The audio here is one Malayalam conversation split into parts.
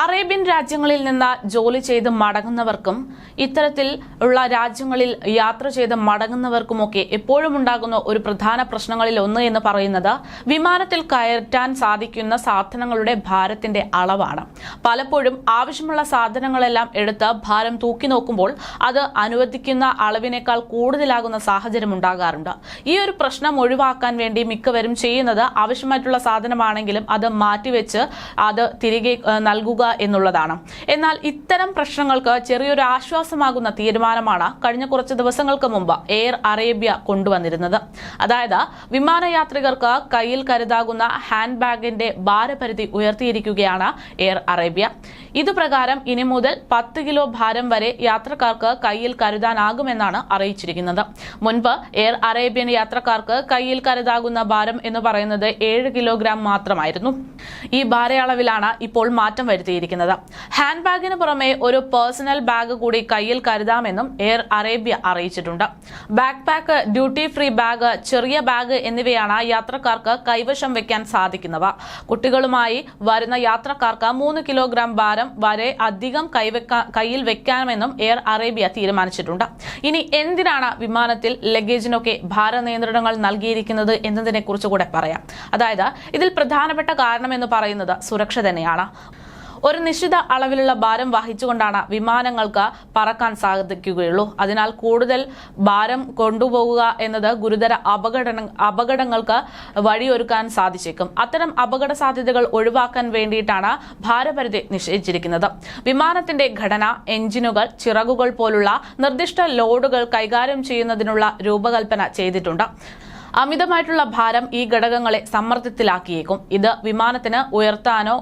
അറേബ്യൻ രാജ്യങ്ങളിൽ നിന്ന് ജോലി ചെയ്ത് മടങ്ങുന്നവർക്കും ഇത്തരത്തിൽ ഉള്ള രാജ്യങ്ങളിൽ യാത്ര ചെയ്ത് മടങ്ങുന്നവർക്കുമൊക്കെ എപ്പോഴും ഉണ്ടാകുന്ന ഒരു പ്രധാന പ്രശ്നങ്ങളിൽ ഒന്ന് എന്ന് പറയുന്നത് വിമാനത്തിൽ കയറ്റാൻ സാധിക്കുന്ന സാധനങ്ങളുടെ ഭാരത്തിന്റെ അളവാണ്. പലപ്പോഴും ആവശ്യമുള്ള സാധനങ്ങളെല്ലാം എടുത്ത് ഭാരം തൂക്കി നോക്കുമ്പോൾ അത് അനുവദിക്കുന്ന അളവിനേക്കാൾ കൂടുതലാകുന്ന സാഹചര്യം ഉണ്ടാകാറുണ്ട്. ഈ ഒരു പ്രശ്നം ഒഴിവാക്കാൻ വേണ്ടി മിക്കവരും ചെയ്യുന്നത് ആവശ്യമായിട്ടുള്ള സാധനമാണെങ്കിലും അത് മാറ്റിവെച്ച് അത് തിരികെ നൽകുക എന്നുള്ളതാണ്. എന്നാൽ ഇത്തരം പ്രശ്നങ്ങൾക്ക് ചെറിയൊരു ആശ്വാസമാകുന്ന തീരുമാനമാണ് കഴിഞ്ഞ കുറച്ച് ദിവസങ്ങൾക്ക് മുമ്പ് എയർ അറേബ്യ കൊണ്ടുവന്നിരുന്നത്. അതായത് വിമാനയാത്രികർക്ക് കയ്യിൽ കരുതാകുന്ന ഹാൻഡ് ബാഗിന്റെ ഭാരപരിധി ഉയർത്തിയിരിക്കുകയാണ് എയർ അറേബ്യ. ഇതുപ്രകാരം ഇനി മുതൽ പത്ത് കിലോ ഭാരം വരെ യാത്രക്കാർക്ക് കയ്യിൽ കരുതാനാകുമെന്നാണ് അറിയിച്ചിരിക്കുന്നത്. മുൻപ് എയർ അറേബ്യൻ യാത്രക്കാർക്ക് കയ്യിൽ കരുതാകുന്ന ഭാരം എന്ന് പറയുന്നത് ഏഴ് കിലോഗ്രാം മാത്രമായിരുന്നു. ഈ ഭാരയളവിലാണ് ഇപ്പോൾ മാറ്റം വരുത്തിയിരിക്കുന്നത്. ഹാൻഡ് ബാഗിന് പുറമെ ഒരു പേഴ്സണൽ ബാഗ് കൂടി കയ്യിൽ കരുതാമെന്നും എയർ അറേബ്യ അറിയിച്ചിട്ടുണ്ട്. Back pack duty free bag ചെറിയ ബാഗ് എന്നിവയാണ് യാത്രക്കാർക്ക് കൈവശം വെക്കാൻ സാധിക്കുന്നവ. കുട്ടികളുമായി വരുന്ന യാത്രക്കാർക്ക് മൂന്ന് കിലോഗ്രാം ഭാരം വരെ അധികം കയ്യിൽ വെക്കാമെന്നും എയർ അറേബ്യ തീരുമാനിച്ചിട്ടുണ്ട്. ഇനി എന്തിനാണ് വിമാനത്തിൽ ലഗേജിനൊക്കെ ഭാര നിയന്ത്രണങ്ങൾ നൽകിയിരിക്കുന്നത് എന്നതിനെ കുറിച്ച് കൂടെ പറയാം. അതായത് ഇതിൽ പ്രധാനപ്പെട്ട കാരണം എന്ന് പറയുന്നത് സുരക്ഷ തന്നെയാണ്. ഒരു നിശ്ചിത അളവിലുള്ള ഭാരം വഹിച്ചുകൊണ്ടാണ് വിമാനങ്ങൾക്ക് പറക്കാൻ സാധിക്കുകയുള്ളൂ. അതിനാൽ കൂടുതൽ ഭാരം കൊണ്ടുപോകുക എന്നത് ഗുരുതര അപകട അപകടങ്ങൾക്ക് വഴിയൊരുക്കാൻ സാധിച്ചേക്കും. അത്തരം അപകട സാധ്യതകൾ ഒഴിവാക്കാൻ വേണ്ടിയിട്ടാണ് ഭാരപരിധി നിശ്ചയിച്ചിരിക്കുന്നത്. വിമാനത്തിന്റെ ഘടന എഞ്ചിനുകൾ ചിറകുകൾ പോലുള്ള നിർദ്ദിഷ്ട ലോഡുകൾ കൈകാര്യം ചെയ്യുന്നതിനുള്ള രൂപകൽപ്പന ചെയ്തിട്ടുണ്ട്. അമിതമായിട്ടുള്ള ഭാരം ഈ ഘടകങ്ങളെ സമ്മർദ്ദത്തിലാക്കിയേക്കും. ഇത് വിമാനത്തിന് ഉയർത്താനോ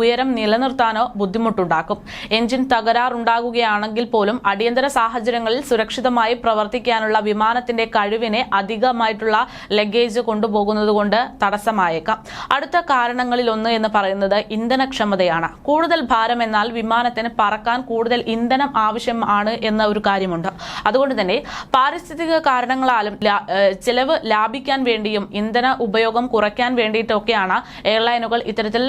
ഉയരം നിലനിർത്താനോ ബുദ്ധിമുട്ടുണ്ടാക്കും. എഞ്ചിൻ തകരാറുണ്ടാകുകയാണെങ്കിൽ പോലും അടിയന്തര സാഹചര്യങ്ങളിൽ സുരക്ഷിതമായി പ്രവർത്തിക്കാനുള്ള വിമാനത്തിന്റെ കഴിവിനെ അധികമായിട്ടുള്ള ലഗേജ് കൊണ്ടുപോകുന്നത് കൊണ്ട് തടസ്സമായേക്കാം. അടുത്ത കാരണങ്ങളിൽ ഒന്ന് എന്ന് പറയുന്നത് ഇന്ധനക്ഷമതയാണ്. കൂടുതൽ ഭാരം എന്നാൽ വിമാനത്തിന് പറക്കാൻ കൂടുതൽ ഇന്ധനം ആവശ്യമാണ് എന്ന ഒരു കാര്യമുണ്ട്. അതുകൊണ്ട് തന്നെ പാരിസ്ഥിതിക കാരണങ്ങളാലും ചിലവ് ലാഭിക്കാൻ വേണ്ടിയും ഇന്ധന ഉപയോഗം കുറയ്ക്കാൻ വേണ്ടിയിട്ടൊക്കെയാണ് എയർലൈനുകൾ ഇത്തരത്തിൽ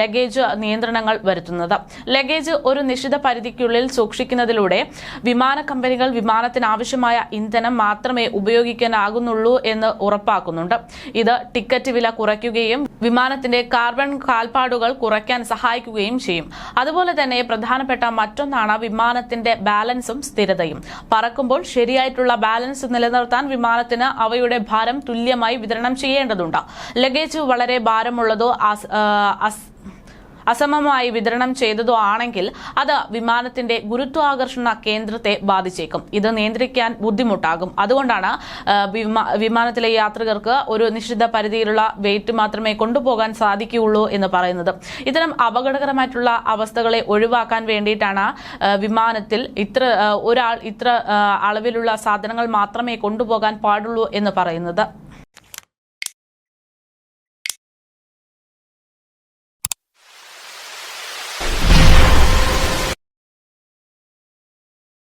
ലഗേജ് നിയന്ത്രണങ്ങൾ വരുത്തുന്നത്. ലഗേജ് ഒരു നിശ്ചിത പരിധിക്കുള്ളിൽ സൂക്ഷിക്കുന്നതിലൂടെ വിമാന കമ്പനികൾ വിമാനത്തിന് ആവശ്യമായ ഇന്ധനം മാത്രമേ ഉപയോഗിക്കാനാകുന്നുള്ളൂ എന്ന് ഉറപ്പാക്കുന്നുണ്ട്. ഇത് ടിക്കറ്റ് വില കുറയ്ക്കുകയും വിമാനത്തിന്റെ കാർബൺ കാൽപ്പാടുകൾ കുറയ്ക്കാൻ സഹായിക്കുകയും ചെയ്യും. അതുപോലെ തന്നെ പ്രധാനപ്പെട്ട മറ്റൊന്നാണ് വിമാനത്തിന്റെ ബാലൻസും സ്ഥിരതയും. പറക്കുമ്പോൾ ശരിയായിട്ടുള്ള ബാലൻസ് നിലനിർത്താൻ വിമാനത്തിന് അവയുടെ ഭാരം തുല്യമായി വിതരണം ചെയ്യേണ്ടതുണ്ട്. ലഗേജ് വളരെ ഭാരമുള്ളതോ അസമമായി വിതരണം ചെയ്തതോ ആണെങ്കിൽ അത് വിമാനത്തിന്റെ ഗുരുത്വാകർഷണ കേന്ദ്രത്തെ ബാധിച്ചേക്കും. ഇത് നിയന്ത്രിക്കാൻ ബുദ്ധിമുട്ടാകും. അതുകൊണ്ടാണ് വിമാനത്തിലെ യാത്രികർക്ക് ഒരു നിശ്ചിത പരിധിയിലുള്ള വെയിറ്റ് മാത്രമേ കൊണ്ടുപോകാൻ സാധിക്കുകയുള്ളൂ എന്ന് പറയുന്നത്. ഇത്തരം അപകടകരമായിട്ടുള്ള അവസ്ഥകളെ ഒഴിവാക്കാൻ വേണ്ടിയിട്ടാണ് വിമാനത്തിൽ ഇത്ര ഒരാൾ ഇത്ര അളവിലുള്ള സാധനങ്ങൾ മാത്രമേ കൊണ്ടുപോകാൻ പാടുള്ളൂ എന്ന് പറയുന്നത്.